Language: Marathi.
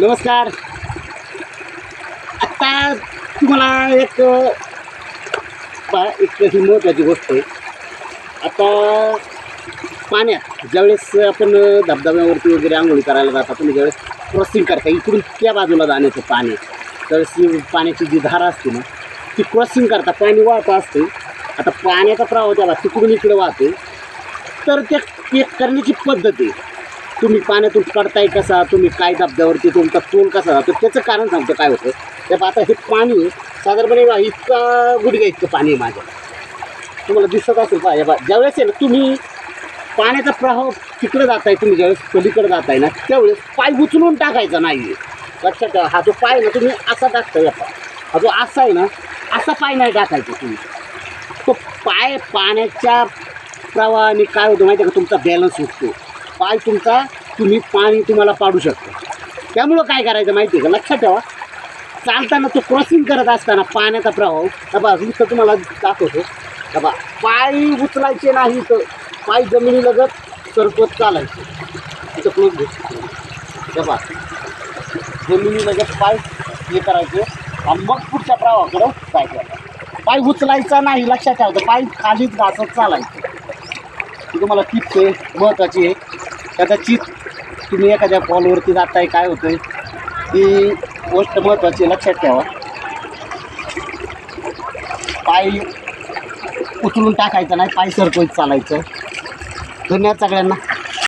नमस्कार. आत्ता तुम्हाला एक पा एक ही महत्त्वाची गोष्ट आहे. आता पाण्यात ज्यावेळेस आपण धबधब्यावरती वगैरे आंघोळी करायला जाता तुम्ही म्हणजे ज्यावेळेस क्रॉसिंग करता इकडून त्या बाजूला जाण्याचं पाणी त्यावेळेस ही पाण्याची जी धारा असते ना ती क्रॉसिंग करता पाणी वाहत असते. आता पाण्याचा प्रवाह त्याला तिकडून इकडे वाहते तर ते ते करण्याची पद्धत आहे. तुम्ही पाण्यातून पडताय कसा? तुम्ही काय दाबद्यावरती तुमचा तोल कसा जातो? त्याचं कारण सांगतो काय होतं? तेव्हा आता हे पाणी साधारणपणे बा इतका गुडघ्या इतकं पाणी आहे माझ्या. तुम्हाला दिसत असेल पहा बा ज्यावेळेस आहे ना तुम्ही पाण्याचा प्रवाह तिकडे आहे तुम्ही ज्यावेळेस पलीकडे जाताय ना त्यावेळेस पाय उचलून टाकायचा नाही आहे लक्षात ठेवा हा जो पाय आहे ना तुम्ही असा टाकताय येता हा जो असा आहे ना असा पाय नाही टाकायचा तुम्ही. तो पाय पाण्याच्या प्रवाहाने काय होतं माहिती आहे का? तुमचा बॅलन्स उठतो पाय तुमचा तुम्ही पाणी तुम्हाला पाडू शकता. त्यामुळं काय करायचं माहिती आहे का? लक्षात ठेवा. चालताना तो क्रॉसिंग करत असताना पाण्याचा प्रभाव बाबा इथं तुम्हाला दाखवतो. बाबा पाय उचलायचे नाही तर पाय जमिनीलगत सरकत चालायचे. इथं क्लोज घेतो बाबा जमिनीलगत पाय हे करायचे आणि मग पुढच्या प्रवाहाकडं जायचं पाय उचलायचा नाही लक्षात ठेवायचं पाय खालीच घासत चालायचं. तुम्हाला टिप्स आहे महत्त्वाची आहे. कदाचित तुम्ही एखाद्या फॉलवरती जाताय काय होतं आहे ती गोष्ट महत्त्वाची लक्षात ठेवा. पाय उचलून टाकायचं नाही पाय सरकवत चालायचं. धन्यवाद सगळ्यांना.